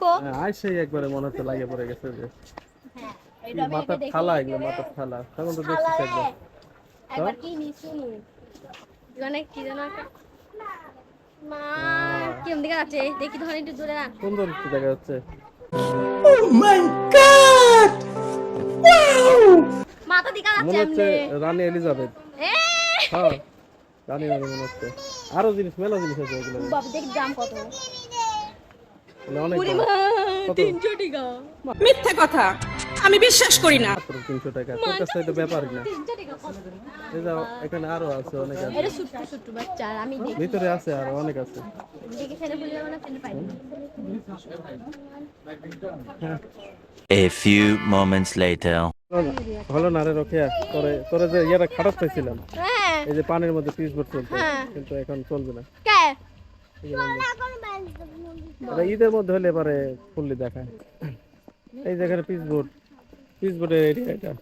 দেখো। হ্যাঁ, আইসেই একবারে মনে হচ্ছে লাগে পড়ে গেছে যে। হ্যাঁ কি এটা আমি মাথার থালা এগুলো রে। মাথার থালা। তখন তো দেখছিস একবার। একবার কি নি? শুনু মানে কি একটা মা কেমন দিকে আছে দেখি ধরে একটু দূরে রাখ সুন্দর একটু দেখা যাচ্ছে? মাথা দিকে মনে হচ্ছে রানী এলিজাবেথ। হ্যাঁ রানী রানী মনে হচ্ছে। আরও জিনিস মেলা জিনিস আছে ওগুলো বাবা দেখ দাম কত মানে অনেক পুরি দাম। মা কত? তিনশো টাকা। মিথ্যে কথা আমি বিশ্বাস করি না। তিনশো টাকা তোর কাছে তো ব্যাপার না। যাও এখানে আরও আছে অনেক আছে। এটা ছোট্ট ছোট্ট বাচ্চা আমি দেখি। ভিতরে আছে আরও অনেক আছে। দেখি ছেলে বলে যাব না A few moments later. ভালো না রে রখিয়া তোরে তোরে যে ইয়েটা খারাপ পাইছিলাম হ্যাঁ। এই যে পানির মধ্যে পিস বোর্ড চলতো হ্যাঁ। কিন্তু এখন চলবে না। কে। এটা ঈদের মধ্যে হলে এবারে ফুললি দেখায় এই জায়গাটা এখানে পিস বোর্ড পিস বোর্ডের এরিয়া এটা